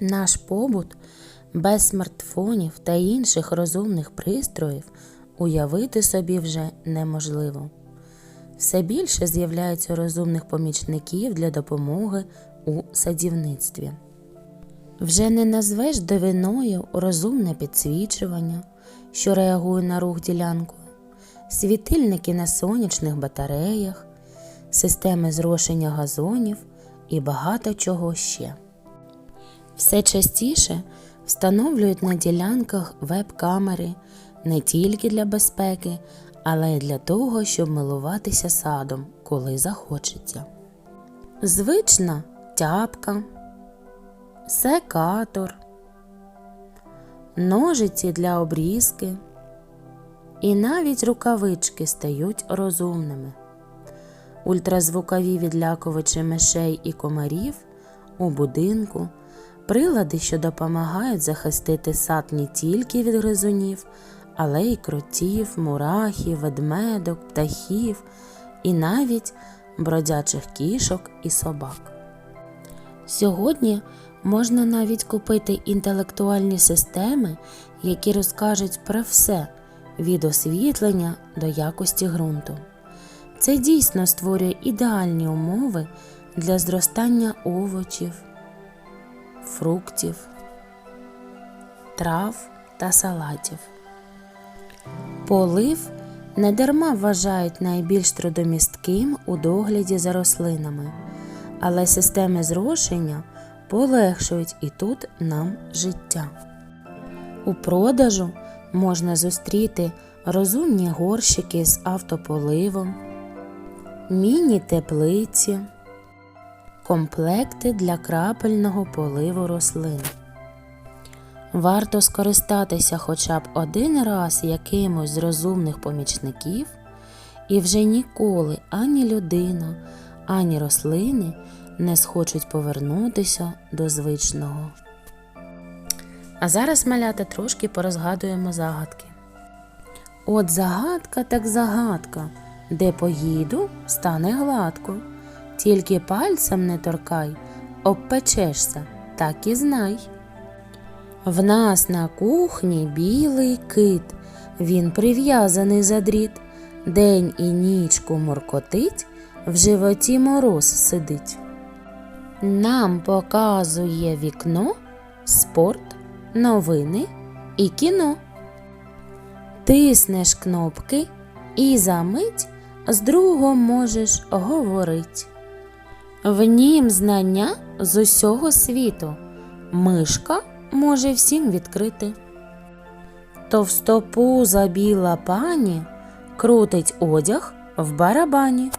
Наш побут без смартфонів та інших розумних пристроїв уявити собі вже неможливо. Все більше з'являється розумних помічників для допомоги у садівництві. Вже не назвеш дивиною розумне підсвічування, що реагує на рух ділянкою, світильники на сонячних батареях, системи зрошення газонів і багато чого ще. Все частіше встановлюють на ділянках веб-камери не тільки для безпеки, але й для того, щоб милуватися садом, коли захочеться. Звична тяпка, секатор, ножиці для обрізки і навіть рукавички стають розумними. Ультразвукові відлякувачі мишей і комарів у будинку, прилади, що допомагають захистити сад не тільки від гризунів, але й кротів, мурахів, ведмедок, птахів і навіть бродячих кішок і собак. Сьогодні можна навіть купити інтелектуальні системи, які розкажуть про все від освітлення до якості ґрунту. Це дійсно створює ідеальні умови для зростання овочів, фруктів, трав та салатів. Полив недарма вважають найбільш трудомістким у догляді за рослинами, але системи зрошення полегшують і тут нам життя. У продажу можна зустріти розумні горщики з автополивом, міні-теплиці, комплекти для крапельного поливу рослин. Варто скористатися хоча б один раз якимось з розумних помічників, і вже ніколи ані людина, ані рослини не схочуть повернутися до звичного. А зараз, малята, трошки порозгадуємо загадки. От загадка так загадка, де поїду, стане гладко. Тільки пальцем не торкай, обпечешся, так і знай. В нас на кухні білий кит, він прив'язаний за дріт, день і нічку моркотить, в животі мороз сидить. Нам показує вікно, спорт, новини і кіно. Тиснеш кнопки і за мить з другом можеш говорить. В нім знання з усього світу. Мишка може всім відкрити. Товстопуза біла пані крутить одяг в барабані.